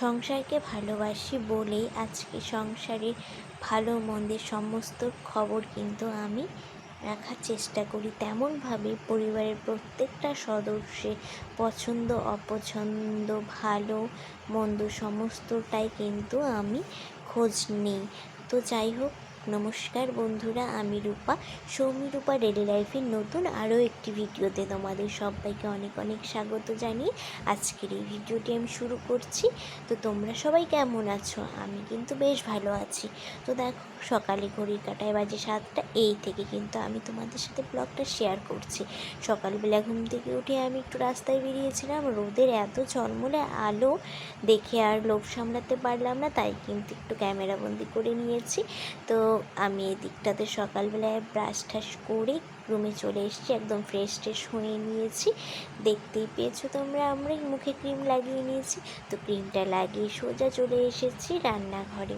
সংসারকে ভালোবাসি বলেই আজকে সংসারের ভালো মন্দের সমস্ত খবর কিন্তু আমি রাখার চেষ্টা করি। তেমনভাবে পরিবারের প্রত্যেকটা সদস্যের পছন্দ, অপছন্দ, ভালো, মন্দ সমস্তটাই কিন্তু আমি খোঁজ নিই। তো যাই হোক নমস্কার বন্ধুরা, আমি রূপা। সৌমি রূপা ডেলি লাইফের নতুন আরও একটি ভিডিওতে তোমাদের সবাইকে অনেক অনেক স্বাগত জানিয়ে আজকের এই ভিডিওটি আমি শুরু করছি। তো তোমরা সবাই কেমন আছো? আমি কিন্তু বেশ ভালো আছি। তো দেখো, সকালে ঘড়ির কাটায় বাজে সাতটা, এই থেকে কিন্তু আমি তোমাদের সাথে ব্লগটা শেয়ার করছি। সকালবেলা ঘুম থেকে উঠে আমি একটু রাস্তায় বেরিয়েছিলাম, রোদের এত ঝলমলে আলো, দেখে আর লোভ সামলাতে পারলাম না, তাই কিন্তু একটু ক্যামেরাবন্দি করে নিয়েছি। তো আমি এই দিকটাতে সকালবেলায় ব্রাশ ঠাস করে রুমে চলে এসেছি, একদম ফ্রেশ ট্রেশ হয়ে নিয়েছি। দেখতেই পেয়েছ তোমরা, আমরাই মুখে ক্রিম লাগিয়ে নিয়েছি। তো ক্রিমটা লাগিয়ে সোজা চলে এসেছি রান্নাঘরে।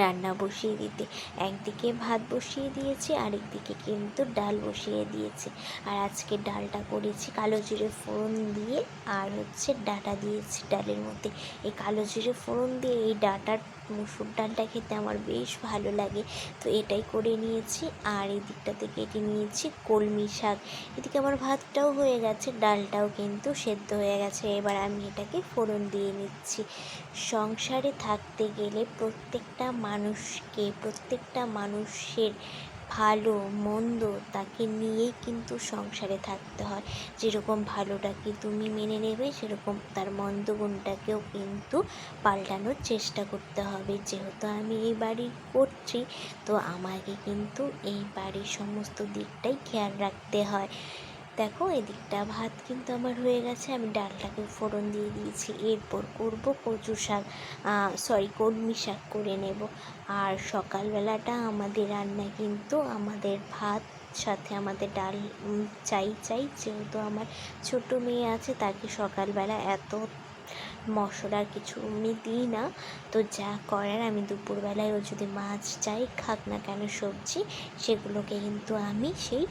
রান্না বসিয়ে দিতে। একদিকে ভাত বসিয়ে দিয়েছি, আরেকদিকে কিন্তু ডাল বসিয়ে দিয়েছি। আর আজকে ডালটা করেছি কালো জিরে ফোড়ন দিয়ে, আর হচ্ছে ডাটা দিয়েছি ডালের মধ্যে। এই কালো জিরে ফোড়ন দিয়ে এই ডাটার মুসুর ডালটা খেতে আমার বেশ ভালো লাগে। তো এটাই করে নিয়েছি, আর এই দিকটাতে কেটে নিয়েছি কলমি শাক। এদিকে আমার ভাতটাও হয়ে গেছে, ডালটাও কিন্তু সেদ্ধ হয়ে গেছে। এবার আমি এটাকে ফোড়ন দিয়ে নিচ্ছি। সংসারে থাকতে গেলে প্রত্যেকটা মানুষকে, প্রত্যেকটা মানুষের ভালো, মন্দ তাকে নিয়েই কিন্তু সংসারে থাকতে হয়। যেরকম ভালোটাকে তুমি মেনে নেবে, সেরকম তার মন্দ গুণটাকেও কিন্তু পাল্টানোর চেষ্টা করতে হবে। যেহেতু আমি এই বাড়ি করছি, তো আমাকে কিন্তু এই বাড়ির সমস্ত দিকটাই খেয়াল রাখতে হয়। দেখো, এদিকটা ভাত কিন্তু আমার হয়ে গেছে। আমি ডালটাকে ফোড়ন দিয়ে দিয়েছি। এরপর করব কচু শাক সরি কলমি শাক করে নেব। আর সকালবেলাটা আমাদের রান্না কিন্তু আমাদের ভাত, সাথে আমাদের ডাল চাই চাই, যেহেতু আমার ছোট মেয়ে আছে, তাকে সকালবেলা এত মশলার কিছু আমি দিই না। তো যা করার আমি দুপুরবেলায় ও যদি মাছ চাই, খাক না কেন সবজি, সেগুলোকে কিন্তু আমি সেই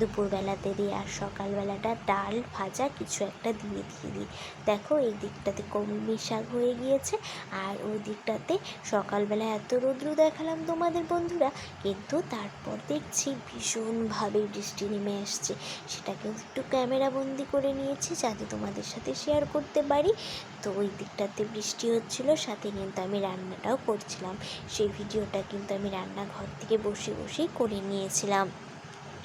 দুপুরবেলাতে দিই আর সকালবেলাটা ডাল ভাজা কিছু একটা দিয়ে দিয়ে দিই। দেখো এই দিকটাতে কলমি শাক হয়ে গিয়েছে আর ওই দিকটাতে সকালবেলা এত রৌদ্র দেখালাম তোমাদের বন্ধুরা, কিন্তু তারপর দেখছি ভীষণভাবে বৃষ্টি নেমে আসছে। সেটাকেও একটু ক্যামেরা বন্দি করে নিয়েছি যাতে তোমাদের সাথে শেয়ার করতে পারি। তো ওই দিকটাতে বৃষ্টি হচ্ছিল, সাথে কিন্তু আমি রান্নাটাও করছিলাম। সেই ভিডিওটা কিন্তু আমি রান্নাঘর থেকে বসে বসেই করে নিয়েছিলাম।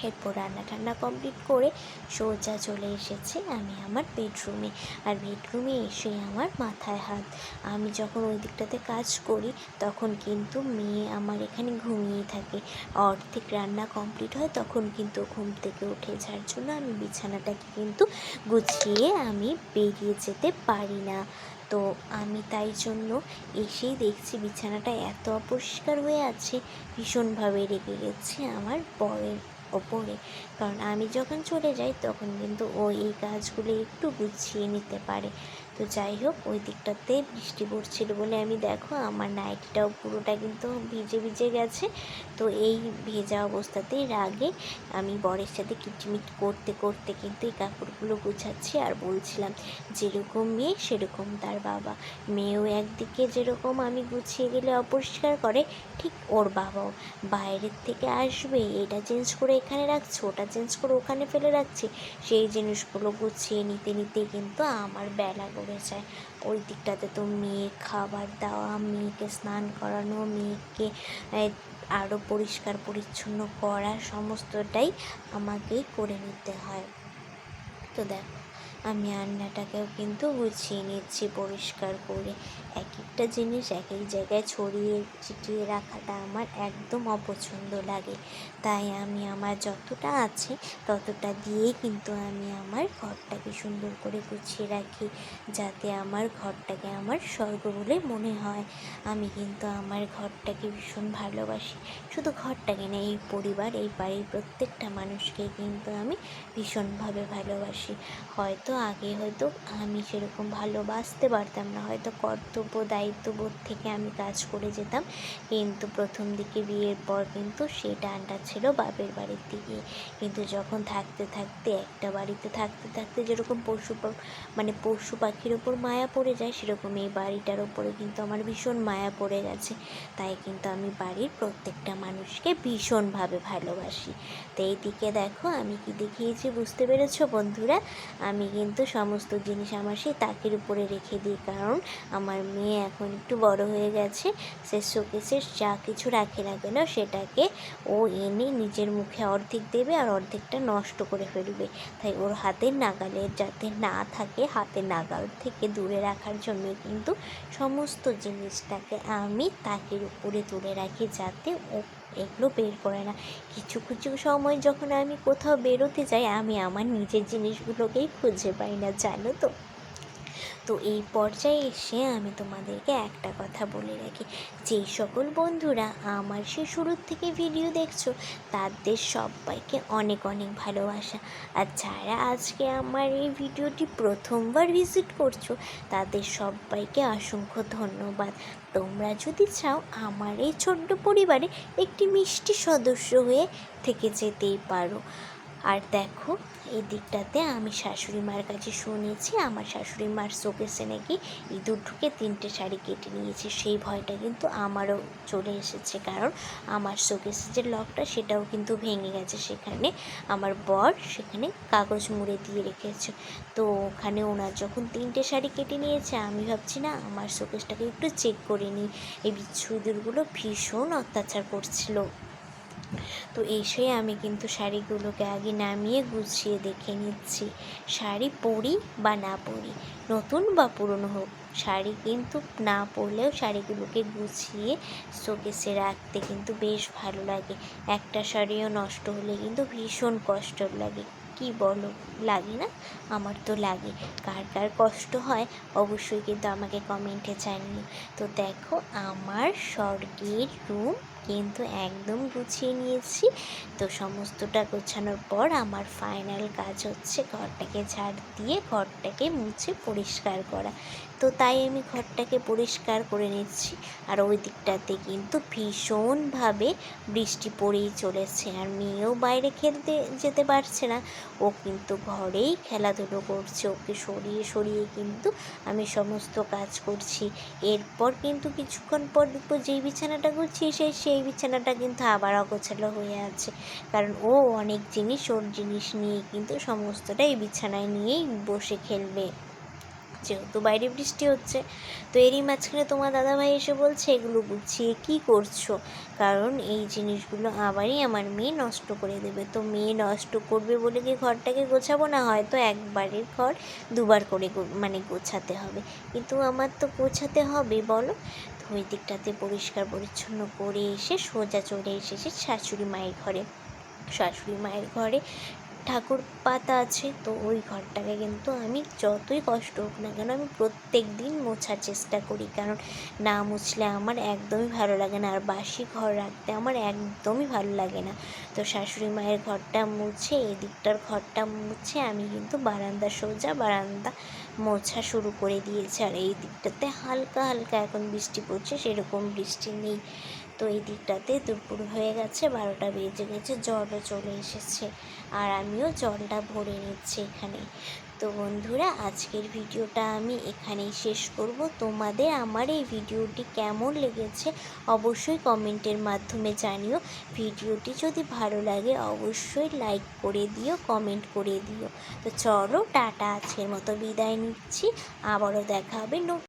এরপর রান্না টান্না কমপ্লিট করে সোজা চলে এসেছি আমি আমার বেডরুমে আর বেডরুমে এসে আমার মাথায় হাত। আমি যখন ওই দিকটাতে কাজ করি, তখন কিন্তু মেয়ে আমার এখানে ঘুমিয়ে থাকে। অর্ধেক রান্না কমপ্লিট হয়, তখন কিন্তু ঘুম থেকে উঠে যার জন্য আমি বিছানাটাকে কিন্তু গুছিয়ে আমি বেরিয়ে যেতে পারি না। তো আমি তাই জন্য এসেই দেখছি বিছানাটা এত অপরিষ্কার হয়ে আছে, ভীষণভাবে রেগে গেছে আমার বরের ওপরে। কারণ আমি যখন চলে যাই, তখন কিন্তু ও এই কাজগুলো একটু গুছিয়ে নিতে পারে। তো যাই হোক, ওই দিকটাতে বৃষ্টি পড়ছিল বলে আমি দেখো, আমার নাইটিটাও পুরোটা কিন্তু ভিজে ভিজে গেছে। তো এই ভেজা অবস্থাতেই রাগে আমি বরের সাথে কিটমিট করতে করতে কিন্তু এই কাপড়গুলো গুছাচ্ছি আর বলছিলাম, যেরকম মেয়ে, সেরকম তার বাবা। মেয়েও একদিকে যেরকম আমি গুছিয়ে গেলে অপরিষ্কার করে, ঠিক ওর বাবাও। বাইরের থেকে আসবে, এটা চেঞ্জ করে এখানে রাখছে, ওটা চেঞ্জ করে ওখানে ফেলে রাখছে, সেই জিনিসগুলো গুছিয়ে নিতে নিতে কিন্তু আমার বেলা যায় ওই দিকটাতে তো মেয়ে খাবার দেওয়া, মেয়েকে স্নান করানো, মেয়েকে আরও পরিষ্কার পরিচ্ছন্ন করা, সমস্তটাই আমাকেই করে নিতে হয়। তো দেখো, আমি আন্নাটাকেও কিন্তু গুছিয়ে নিচ্ছি পরিষ্কার করে। এক একটা জিনিস এক এক জায়গায় ছড়িয়ে ছিটিয়ে রাখাটা আমার একদম অপছন্দ লাগে। তাই আমি আমার যতটা আছে ততটা দিয়েই কিন্তু আমি আমার ঘরটাকে সুন্দর করে গুছিয়ে রাখি, যাতে আমার ঘরটাকে আমার স্বর্গ বলে মনে হয়। আমি কিন্তু আমার ঘরটাকে ভীষণ ভালোবাসি। শুধু ঘরটাকে না, এই পরিবার, এই বাড়ির প্রত্যেকটা মানুষকে কিন্তু আমি ভীষণভাবে ভালোবাসি। হয়তো আগে হয়তো আমি সেরকম ভালোবাসতে পারতাম না, হয়তো কর্তব্য কর্তব্য দায়িত্ববোধ থেকে আমি কাজ করে যেতাম। কিন্তু প্রথম দিকে বিয়ের পর কিন্তু সেই টানটা ছিল বাপের বাড়ির দিকে। কিন্তু যখন থাকতে থাকতে, একটা বাড়িতে থাকতে থাকতে যেরকম পশু মানে পশু পাখির ওপর মায়া পড়ে যায়, সেরকম এই বাড়িটার ওপরে কিন্তু আমার ভীষণ মায়া পড়ে গেছে। তাই কিন্তু আমি বাড়ির প্রত্যেকটা মানুষকে ভীষণভাবে ভালোবাসি। তো এইদিকে দেখো, আমি কি দেখিয়েছি বুঝতে পেরেছ বন্ধুরা? আমি কিন্তু সমস্ত জিনিস আমার সেই তাকের উপরে রেখে দিই। কারণ আমার মেয়ে এখন একটু বড় হয়ে গেছে, সে শোকেসের যা কিছু রাখে না কেন সেটাকে ও এনে নিজের মুখে অর্ধেক দেবে আর অর্ধেকটা নষ্ট করে ফেলবে। তাই ওর হাতের নাগালের যাতে না থাকে, হাতের নাগাল থেকে দূরে রাখার জন্য কিন্তু সমস্ত জিনিসটাকে আমি তাকের উপরে তুলে রাখি যাতে ও এগুলো বের করে না। কিছু কিছু সময় যখন আমি কোথাও বেরোতে যাই, আমি আমার নিজের জিনিসগুলোকেই খুঁজে পাই না, জানো তো? তো এই পর্যায়ে এসে আমি তোমাদেরকে একটা কথা বলে রাখি। যেই সকল বন্ধুরা আমার সে শুরুর থেকে ভিডিও দেখছ, তাদের সবাইকে অনেক অনেক ভালোবাসা। আর যারা আজকে আমার এই ভিডিওটি প্রথমবার ভিজিট করছ, তাদের সবাইকে অসংখ্য ধন্যবাদ। তোমরা যদি চাও আমার এই ছোট্ট পরিবারে একটি মিষ্টি সদস্য হয়ে থেকে যেতেই পারো। আর দেখো, এই দিকটাতে আমি শাশুড়ি মার কাছে শুনেছি, আমার শাশুড়ি মার শোকেসে নাকি ইঁদুর ঢুকে তিনটে শাড়ি কেটে নিয়েছে, সেই ভয়টা কিন্তু আমারও চলে এসেছে। কারণ আমার শোকেসের যে লকটা, সেটাও কিন্তু ভেঙে গেছে সেখানে। আমার বর সেখানে কাগজ মুড়ে দিয়ে রেখেছে। তো ওখানে ওনার যখন তিনটে শাড়ি কেটে নিয়েছে, আমি ভাবছি, না, আমার শোকেসটাকে একটু চেক করে নিই। এই বিচ্ছু ইঁদুরগুলো ভীষণ অত্যাচার করছিল। তো এসে আমি কিন্তু শাড়িগুলোকে আগে নামিয়ে গুছিয়ে দেখে নিচ্ছি। শাড়ি পরি বা না পরি, নতুন বা পুরনো হোক, শাড়ি কিন্তু না পরলেও শাড়িগুলোকে গুছিয়ে শোকেসে রাখতে কিন্তু বেশ ভালো লাগে। একটা শাড়িও নষ্ট হলে কিন্তু ভীষণ কষ্ট লাগে। কি বলো, লাগে না? আমার তো লাগে। কার কার কষ্ট হয় অবশ্যই কিন্তু আমাকে কমেন্টে জানিও। তো দেখো, আমার স্বর্গের রুম কিন্তু একদম গুছিয়ে নিয়েছি। তো সমস্তটা গোছানোর পর আমার ফাইনাল কাজ হচ্ছে ঘরটাকে ঝাড় দিয়ে ঘরটাকে মুছে পরিষ্কার করা। তো তাই আমি ঘরটাকে পরিষ্কার করে নিচ্ছি। আর ওই দিকটাতে কিন্তু ভীষণভাবে বৃষ্টি পড়েই চলেছে। আর মেয়েও বাইরে খেলতে যেতে পারছে না। ও কিন্তু ঘরেই খেলাধুলো করছে। ওকে সরিয়ে সরিয়ে কিন্তু আমি সমস্ত কাজ করছি। এরপর কিন্তু কিছুক্ষণ পর যেই বিছানাটা গুছিয়ে সেই সেই বিছানাটা কিন্তু আবার অগোছালো হয়ে আছে। কারণ ও অনেক জিনিস, ওর জিনিস নিয়ে কিন্তু সমস্তটা এই বিছানায় নিয়েই বসে খেলবে। যেহেতু বাইরে বৃষ্টি হচ্ছে, তো এরই মাঝখানে তোমার দাদাভাই এসে বলছে, এগুলো গুছিয়ে কি করছ? কারণ এই জিনিসগুলো আবারই আমার মেয়ে নষ্ট করে দেবে। তো মেয়ে নষ্ট করবে বলে কি ঘরটাকে গোছাবো না? হয়তো একবারের ঘর দুবার করে মানে গোছাতে হবে। কিন্তু আমার তো গোছাতে হবে, বলো। ওই দিকটাতে পরিষ্কার পরিচ্ছন্ন করে এসে সোজা চলে এসেছে শাশুড়ি মায়ের ঘরে। শাশুড়ি মায়ের ঘরে ঠাকুর পাতা আছে, তো ওই ঘরটাকে কিন্তু আমি যতই কষ্ট হোক না কেন আমি প্রত্যেক দিন মোছার চেষ্টা করি। কারণ না মুছলে আমার একদমই ভালো লাগে না, আর বাসি ঘর রাখতে আমার একদমই ভালো লাগে না। তো শাশুড়ি মায়ের ঘরটা মুছে, এদিকটার ঘরটা মুছে আমি কিন্তু বারান্দা সোজা বারান্দা মোছা শুরু করে দিয়েছি। আর এই দিকটাতে হালকা হালকা এখন বৃষ্টি পড়ছে, সেরকম বৃষ্টি নেই। তো এই দিকটাতে দুপুর হয়ে গেছে, বারোটা বেজে গেছে, জলও চলে এসেছে আর আমিও জলটা ভরে নিচ্ছি এখানে। তো বন্ধুরা, আজকের ভিডিওটা আমি এখানেই শেষ করব। তোমাদের আমার এই ভিডিওটি কেমন লেগেছে অবশ্যই কমেন্টের মাধ্যমে জানিও। ভিডিওটি যদি ভালো লাগে, অবশ্যই লাইক করে দিও, কমেন্ট করে দিও। তো চলো, টাটা, আজকের মতো বিদায় নিচ্ছি। আবারও দেখা হবে